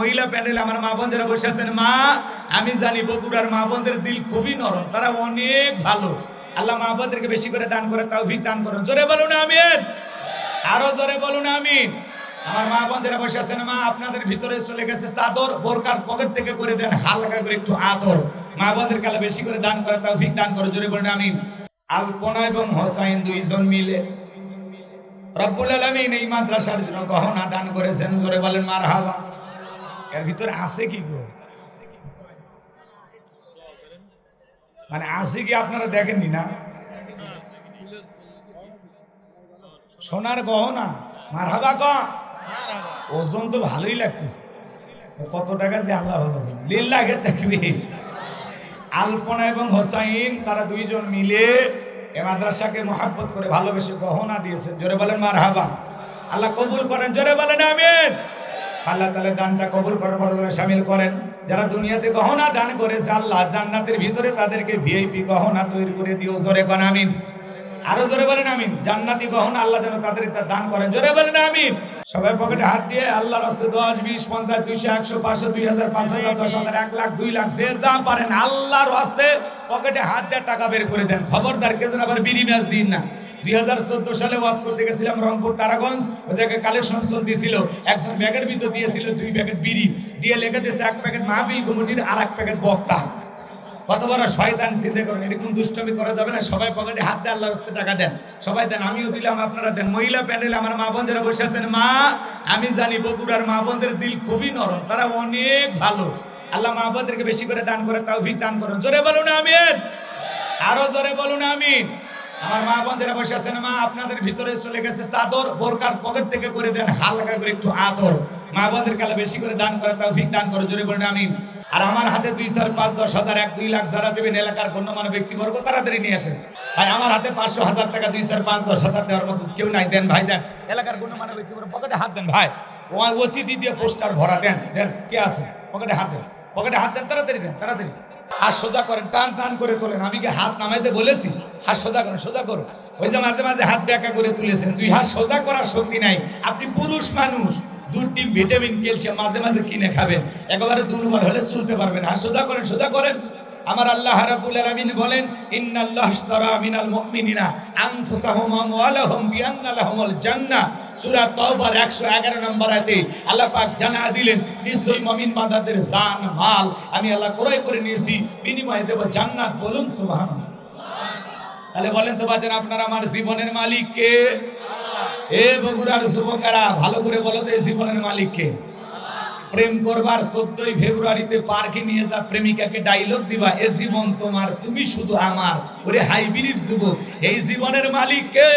মহিলা প্যান্ডেল আমার মা বোন যারা বসে আছেন, মা, আমি জানি বগুড়ার মা বোনদের দিল খুবই নরম, তারা অনেক ভালো। আল্লাহ মা বোনদেরকে বেশি করে দান করে তাও তৌফিক দান করুন। জোরে বলুন আমিন। আরও জোরে বলুন আমিন। আমার মা বোন যারা বসে আছেন, মা, আপনাদের ভিতরে চলে গেছে চাদর, বোরকার পকেট থেকে করে দেন, হালকা করে একটু আদর। মা বোনদের কালে বেশি করে দান করে তৌফিক দান করে জোরে বলুন আমিন। আলপনা এবং হোসাইন দুইজন মিলে রব্বুল আলামিন এই মাদ্রাসার জন্য গহনা দান করেছেন। জোরে বলেন মারহাবা। এর ভিতরে আছে কি গো? মানে আছে কি আপনারা দেখেননি না? সোনার গহনা, মারহাবা ক? ওজন তো ভালোই লাগতেছে। কত টাকা যে আল্লাহ ভালো লিল্লাহে দেখবি। আলপনা এবং হোসাইন, তারা দুইজন মিলে এ মাদ্রাসাকে মহাব্বত করে ভালোবেসে গহনা দিয়েছেন জোরে বলেন মার হাবা আল্লাহ কবুল করেন। জোরে বলেন আমিন। আল্লাহ তাহলে দানটা কবুল পর সামিল করেন। যারা দুনিয়াতে গহনা দান করেছে, আল্লাহ জান্নাতের ভিতরে তাদেরকে ভিআইপি গহনা তৈরি করে দিও। জোরে কোন আমিন। আরও জোরে বলেন আমিন। জান্নাতি গহনা আল্লাহ যেন তাদের দান করেন। জোরে বলেন আমিন। সবাই পকেটে হাত দিয়ে আল্লাহর হস্তে দশ, বিশ, পঞ্চাশ, দুইশো, একশো, পাঁচশো, দুই হাজার পাঁচ হাজার দশ হাজার, এক লাখ, দুই লাখ, যে যা পারেন আল্লাহর হস্তে পকেটে হাত দিয়ে টাকা বের করে দেন। খবরদার কে যেন আবার বিড়ি ম্যাচ দিন না। দুই হাজার চোদ্দ সালে ওয়াজ করতে গেছিলাম রংপুর তারাগঞ্জ। ওই জায়গায় কালেকশন চলতেছিল। একজন ব্যাগের ভিতর দিয়েছিল দুই প্যাকেট বিড়ি। দিয়ে লেগে দিয়েছে, এক প্যাকেট মাহবিল কমিটির আর এক প্যাকেট বক্তা। কত বড় শয়তান, চিন্তা করেন, এরকম দুষ্টমি করা যাবে না। সবাই পকেটে হাত দিয়ে আল্লাহর টাকা দেন। সবাই দেন, আমিও দিলাম, আপনারা দেন। মহিলা প্যান্ডেলে আমার মা বোন যারা বসে আছেন, মা, আমি জানি বগুড়ার মা বোনদের দিল খুবই নরম, তারা অনেক ভালো। আল্লাহ মা বোনদেরকে বেশি করে দান করে, তৌফিক দান করুন। জোরে বলুন, আমিন। আরও জোরে বলুন, আমিন। আমার মা বোন যারা বসে আছেন, মা আপনাদের ভিতরে চলে গেছে চাদর, বোরকার পকেট থেকে করে দেন, হালকা করে একটু আদর। মা বোনদের কালে বেশি করে দান করে তৌফিক দান করে, জোরে বলুন আমি আর আমার হাতে দুই চার, পাঁচ, দশ হাজার, এক, দুই লাখ যারা দেবেন, এলাকার গণ্যমান্য ব্যক্তিবর্গ, তাড়াতাড়ি নিয়ে আসেন। ভাই, আমার হাতে পাঁচশো হাজার টাকা, দুই চার, পাঁচ, দশ হাজার দেওয়ার মতো কেউ নাই। দেন ভাই, দেন। এলাকার গণ্যমান্য ব্যক্তিবর্গ, পকেটে হাত দেন ভাই। ও অতিথি দিয়ে পোস্টার ভরা, দেন দেন। কে আছে? পকেটে হাত দেন। পকেটে হাত দেন, তাড়াতাড়ি দেন, তাড়াতাড়ি। হাত সোজা করেন, টান টান করে তোলেন। আমি কি হাত নামাইতে বলেছি? হাত সোজা করেন, সোজা করুন। ওই যে মাঝে মাঝে হাত ব্যাকা করে তুলেছেন দুই হাত সোজা করার শক্তি নাই। আপনি পুরুষ মানুষ দুটি ভিটামিন, ক্যালসিয়াম মাঝে মাঝে কিনে খাবেন। একেবারে দুর্বল হলে চলতে পারবেন হাত সোজা করেন সোজা করেন। আমার আল্লাহ রাব্বুল আলামিন বলেন, ইন্নাল্লাহ ইশতারা মিনাল মুমিনিনা আনফুসাহুম ওয়া আমওয়ালাহুম বিআন্না লাহুমুল জান্নাহ সূরা তাওবার 111 নম্বর আয়াতে আল্লাহ পাক জানা দিলেন নিশ্চয়ই মুমিন বান্দাদের জান, মাল আমি আল্লাহ ক্রয় করে নিয়েছি, বিনিময়ে দেব জান্নাত। বলুন, সুবহানাল্লাহ। তাহলে বলেন তো বাজার আপনার আমার জীবনের মালিক কে? এ বগুড়ার যুবকেরা, ভালো করে বলো তো এই জীবনের মালিক কে? প্রেম করবার চোদ্দই ফেব্রুয়ারিতে পার্কে নিয়ে যা প্রেমিকাকে ডাইলগ দিবা, এ জীবন তোমার, তুমি শুধু আমার। ওরে হাইব্রিড যুবক, এই জীবনের মালিক কে?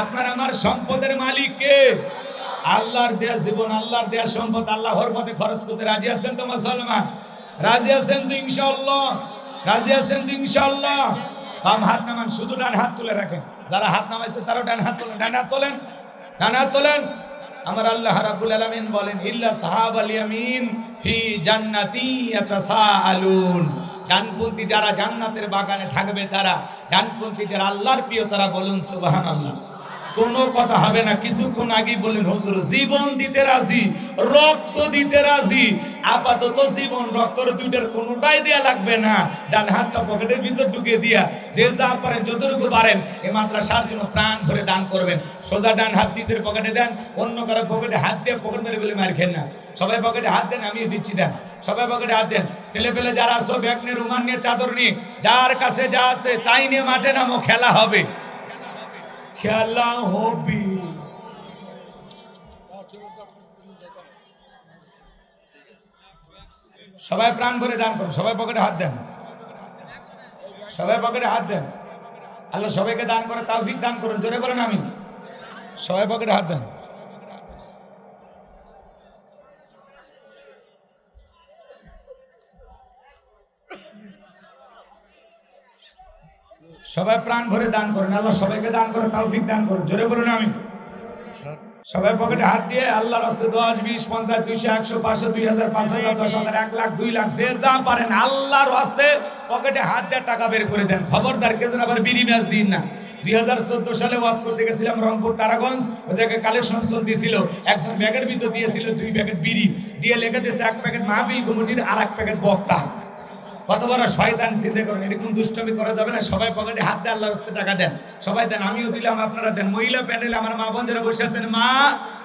আপনার আমার সম্পদের মালিক কে? আল্লাহর দেয়া জীবন, আল্লাহর দেয়া সম্পদ, আল্লাহর পথে খরচ করতে রাজি আছেন তো মুসলমান? রাজি আছেন তো ইনশাআল্লাহ? রাজি আছেন তো ইনশাআল্লাহ? বাম হাত নামান, শুধু ডান হাত তুলে রাখেন। যারা হাত নামাইছে তারাও ডান হাত তোলেন। ডান হাত তোলেন। ডান হাত তোলেন। আমার আল্লাহ রাব্বুল আলামিন বলেন, ইল্লা সাহাবাল ইয়ামিন ফি জান্নাতি আলুন ডানপন্থী যারা জান্নাতের বাগানে থাকবে তারা, ডানপন্থী যারা আল্লাহর প্রিয় তারা বলুন, সুবহানাল্লাহ। কোনো কথা হবে না। কিছুক্ষণ আগে বলেন হুজুর, জীবন দিতে রাজি, রক্ত দিতে রাজি, আপাতত জীবন রক্তর দুইটার কোনোটাই দেয়া লাগবে না। ডান হাতটা পকেটের ভিতর ঢুকে দিয়া, যে যা পারেন, যতটুকু পারেন এই মাদ্রাসার জন্য প্রাণ ভরে দান করবেন। সোজা ডান হাত নিজের পকেটে দেন, অন্য কারও পকেটে হাত দিয়ে পকেট মেরে বলে মার খেন না। সবাই পকেটে হাত দেন, আমিও দিচ্ছি দেন। সবাই পকেটে হাত দেন। ছেলে পেলে যারা আসো ব্যাগ নিয়ে রুমান নিয়ে, চাদর নিয়ে, যার কাছে যা আছে, তাই নিয়ে মাঠে নামো, খেলা হবে। খেলা হবি। সবাই প্রাণ ভরে দান করুন সবাই পকেটে হাত দেন। সবাই পকেটে হাত দেন। আল্লাহ সবাইকে দান করে তাও দান করুন। জোরে বলেন আমি সবাই পকেটে হাত দেন। সবাই প্রাণ ভরে দান করেন। আল্লাহ সবাইকে দান করে তাওফিক দান করুন। জোরে বলুন আমি সবাই পকেটে হাত দিয়ে আল্লাহর রাস্তে দশ বিশ, পঞ্চাশ, দুইশো, একশো, পাঁচশো, দুই হাজার, পাঁচ হাজার, দশ হাজার, এক লাখ, দুই লাখ, যে যা পারেন আল্লাহর রাস্তে পকেটে হাত দিয়ে টাকা বের করে দেন। খবরদার, কে যেন আবার বিড়ি ম্যাচ দিন না। দুই হাজার চোদ্দ সালে ওয়াজ করতে গেছিলাম রংপুর তারাগঞ্জ, ওই জায়গায় কালেকশন চলতেছিল। একজন ব্যাগের ভিতর দিয়েছিল দুই প্যাকেট বিড়ি। দিয়ে লেখা দিয়েছে, এক প্যাকেট মাহবিল কমিটির আর এক প্যাকেট বক্তা। কত বড় শয়তান চিন্তা করেন, এরকম দুষ্টমি করা যাবে না। সবাই পকেটে হাত দিয়ে আল্লাহর হস্তে টাকা দেন। সবাই দেন, আমিও দিলাম, আপনারা দেন। মহিলা প্যানেলে আমার মা বোনদের বসে আছেন, মা,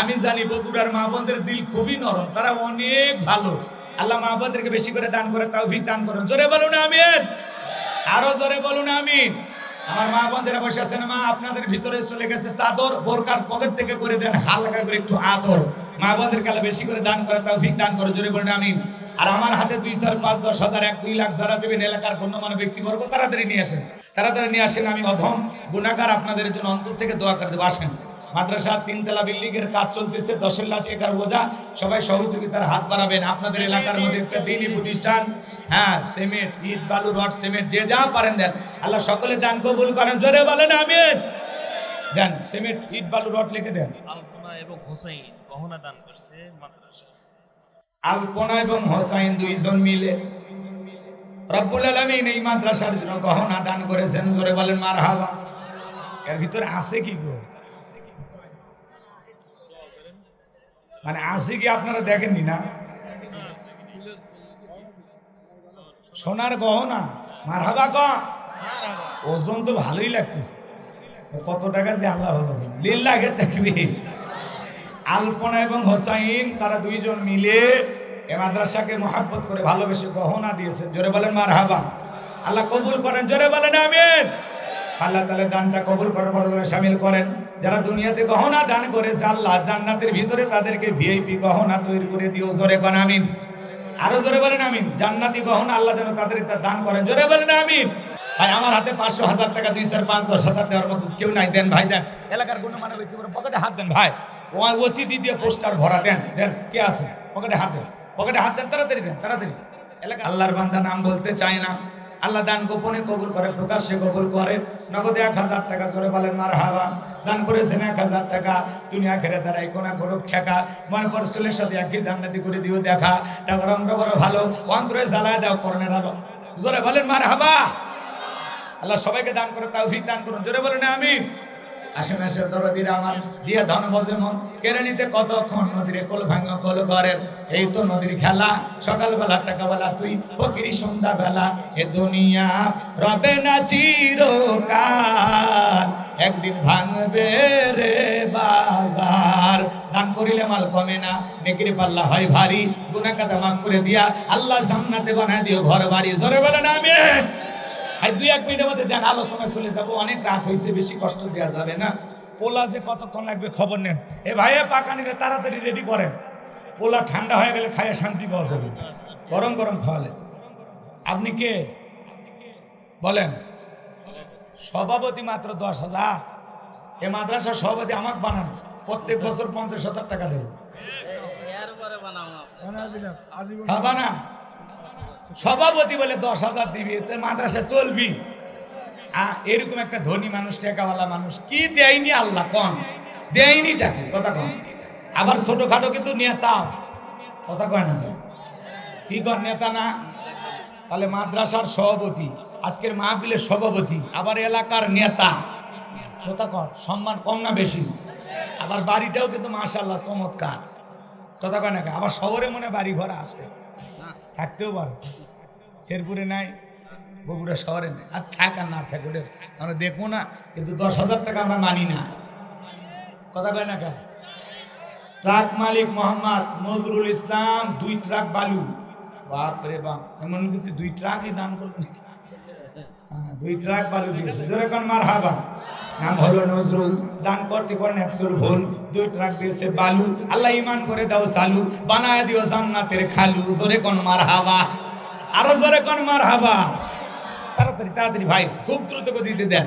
আমি জানি বগুড়ার মা বোনদের দিল খুবই নরম, তারা অনেক ভালো। আল্লাহ মা বোনদেরকে বেশি করে দান করে তৌফিক দান করুন। জোরে বলুন, আমিন। আরও জোরে বলুন, আমিন। আমার মা বোনদের বসে আছেন, মা, আপনাদের ভিতরে চলে গেছে চাদর, বোরকার পকেট থেকে করে দেন, হালকা করে একটু আদর। মা বোনদের কালে বেশি করে দান করে তৌফিক দান করে জোরে বলুন, আমিন। আর আমার হাতে দুই চার, পাঁচ, দশ হাজার, এক, দুই লাখ যারা দেবেন এলাকার গণ্যমান্য ব্যক্তিবর্গ তাড়াতাড়ি নিয়ে আসেন। তাড়াতাড়ি নিয়ে আসেন, আমি অধম গুণাকার আপনাদের জন্য অন্তর থেকে দোয়া করে দেবো। আসেন। মাদ্রাসা তিনতলা বিল্ডিং এর কাজ চলতেছে, দশের লাখ এগারো বোঝা। সবাই সহযোগিতার হাত বাড়াবেন। আপনাদের এলাকার মধ্যে একটা দিনই প্রতিষ্ঠান। হ্যাঁ সিমেন্ট, ইট, বালু, রড, সিমেন্ট, যে যা পারেন দেন। আল্লাহ সকলে দান কবুল করেন। জোরে বলেন, আমিন। দেন, সিমেন্ট, ইট, বালু, রড লিখে দেন। আলপনা এবং হোসাইন গহনা দান করছে মাদ্রাসা আলপনা এবং হোসাইন দুইজন মিলে রব্বুল আলামিন এই মাদ্রাসার জন্য গহনা দান করেছেন। জোরে বলেন মার মারহাবা। এর ভিতরে আছে কি গো? মানে আছে কি আপনারা দেখেননি না? সোনার গহনা, মারহাবা ক ওজন তো ভালোই লাগতেছে। কত টাকা যে আল্লাহ ভালো লিল লাগে দেখবি আলপনা এবং হোসাইন, তারা দুইজন মিলে এ মাদ্রাসাকে মহাব্বত করে ভালোবেসে গহনা দিয়েছেন। জোরে বলেন মার হাবা আল্লাহ কবুল করেন, জোরে বলেন আমিন। আল্লাহ তাহলে দানটা কবুল করার পরে সামিল করেন। যারা দুনিয়াতে গহনা দান করেছে, আল্লাহ জান্নাতের ভিতরে তাদেরকে ভিআইপি গহনা তৈরি করে দিও। জোরে কন আমিন। আরও জোরে বলেন আমিন। জান্নাতি গহনা আল্লাহ যেন তাদের দান করেন। জোরে বলেন আমিন। ভাই, আমার হাতে পাঁচশো হাজার টাকা, দুই চার পাঁচ দশ হাজার দেওয়ার মতো কেউ নাই। দেন ভাই, দেন। এলাকার কোনো মানে ব্যক্তি পকেটে হাত দেন ভাই। ও অতিথি দিয়ে পোস্টার ভরা, দেন দেন। কে আছে? পকেটে হাত দেন। পকেটে হাত দেন, তাড়াতাড়ি দেন, তাড়াতাড়ি এলাকা আল্লাহর বান্দা নাম বলতে চায় না। আল্লাহ দান গোপনে কবুল করে, প্রকাশ্যে কবুল করে। নগদে এক হাজার টাকা জোরে বলেন মার হাবা দান করেছেন এক হাজার টাকা। দুনিয়া খেরে দাঁড়াই কোনা করুক ঠেকা। মনে পর চুলের সাথে একই জান্নাতি করে দিও দেখা। টাকা রঙ বড় ভালো। অন্তরে জ্বালায় দাও করণের আলো। জোরে বলেন মার হাবা আল্লাহ সবাইকে দান করে তাও দান করুন। জোরে বলেন আমি আসেন দরদিরা আমার দিয়ে ধন বজে মন কেড়ে নিতে কতক্ষণ নদীরে কোল ভাঙ, কোল করে এই তো নদীর খেলা। সকালবেলা টাকাবেলা তুই, ফকিরি সন্ধ্যা বেলা এ দুনিয়া রবে না চিরকাল। একদিন ভাঙবে রে বাজার। দান করিলে মাল কমে না। নেকির পাল্লা হয় ভারী। গুনা কাদা মাফ করে দিয়া আল্লাহ জান্নাতে বানায় দিও ঘর বাড়ি জোরে বলেন আমি আর দুই এক মিনিটের মধ্যে দেন আলোচনায় চলে যাব। অনেক রাত হয়েছে বেশি কষ্ট দেওয়া যাবে না। পোলা যে কতক্ষণ লাগবে খবর নেন। এ ভাইয়া পাকা নিলে তাড়াতাড়ি রেডি করেন। পোলা ঠান্ডা হয়ে গেলে খাইয়ে শান্তি পাওয়া যাবে গরম গরম খাওয়ালে। আপনি কে? বলেন। সভাপতি মাত্র দশ হাজার। এ মাদ্রাসার সভাপতি আমাকে বানান। প্রত্যেক বছর পঞ্চাশ হাজার টাকা দেবে হ্যাঁ, বানান। সভাপতি বলে দশ হাজার দিবি, তোর মাদ্রাসা চলবি। এরকম একটা ধনী মানুষ, টেকাওয়ালা মানুষ, কি দেয়নি আল্লাহ কম দেয়নি টাকে কথা কম আবার ছোটখাটো কিন্তু নেতা, কথা কয় না? কি কর নেতা না? তাহলে মাদ্রাসার সভাপতি, আজকের মাহফিলের সভাপতি, আবার এলাকার নেতা, কথা কর সম্মান কম না বেশি? আবার বাড়িটাও কিন্তু মাশাল্লাহ চমৎকার, কথা কয় না? আবার শহরে মনে বাড়ি ঘর আছে। থাকতেও পারে শেরপুরে নাই, বগুড়া শহরে নেই আর থাক আর না থাক, ওটা আমরা দেখব না, কিন্তু দশ হাজার টাকা আমরা মানি না কথা কয় না কে? ট্রাক মালিক মোহাম্মদ নজরুল ইসলাম, দুই ট্রাক বালু বাপরে বাপ, এমন কিছু দুই ট্রাকই দান করব নাকি? দুই ট্রাক বালু দিয়েছে। যেরকম মার হাবা নাম হলো নজরুল। দান করতে করেন একশোর ভুল। দুই ট্রাক দিয়েছে বালু। আল্লাহ ইমান করে দাও চালু বানায় দিও জান্নাতের খালু। জোরে কোন মার হাবা আরও জোরে কোন মার হাবা তাড়াতাড়ি তাড়াতাড়ি, ভাই, খুব দ্রুত গতিতে দেন।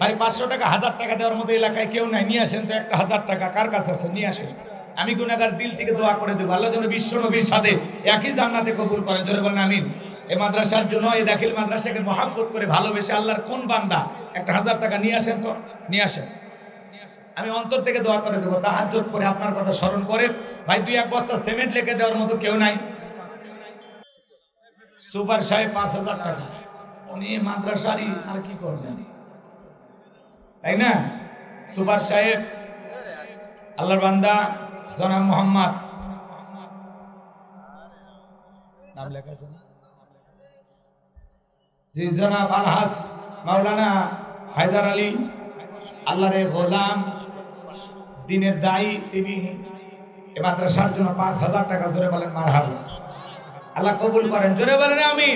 ভাই, পাঁচশো টাকা, হাজার টাকা দেওয়ার মতো এলাকায় কেউ নাই। নিয়ে আসেন তো একটা হাজার টাকা। কার কাছে আছে? নিয়ে আসেন। আমি গুনাগার দিল থেকে দোয়া করে দেবো। আল্লাহ যেন বিশ্ব নবীর সাথে একই জান্নাতে কবুল করেন। জোরে বলেন, আমিন। এই মাদ্রাসার জন্য এই দাখিল মাদ্রাসাকে মহাব্বত করে ভালোবেসে আল্লাহর কোন বান্দা একটা হাজার টাকা নিয়ে আসেন তো? নিয়ে আসেন। আমি অন্তর থেকে দোয়া করে দেবো তাহার জোট করে আপনার কথা স্মরণ করে ভাই, দুই এক বস্তা সিমেন্ট লেখে দেওয়ার মতো কেউ নাই। সুপার সাহেব পাঁচ হাজার টাকা। উনি মাদ্রাসারই আর কি করবেন? তাই না? সুপার সাহেব, আল্লাহর বান্দা, জনাব মোহাম্মদ। নাম লেখা আছে না? জি জনাব আলহাস মাওলানা হায়দার আলী, আল্লাহরে গোলাম, দিনের দায়ী, তিনি এ মাদ্রাসার জন্য পাঁচ হাজার টাকা, জোরে বলেন মার আল্লাহ কবুল করেন, জোরে বলেন আমি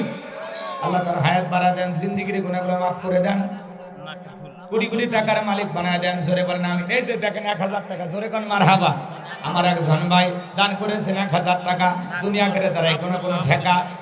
আল্লাহ তার হায়াত বাড়া দেন, জিন্দিগির গুণাগুলো মাফ করে দেন। কোটি কোটি টাকার মালিক বানায় দেন, জোরে বলেন আমি এই যে দেখেন এক হাজার টাকা, জোরে কোন মার হাবা আমার একজন ভাই দান করেছেন এক হাজার টাকা, দুনিয়া করে তারাই কোনো কোনো ঠেকা।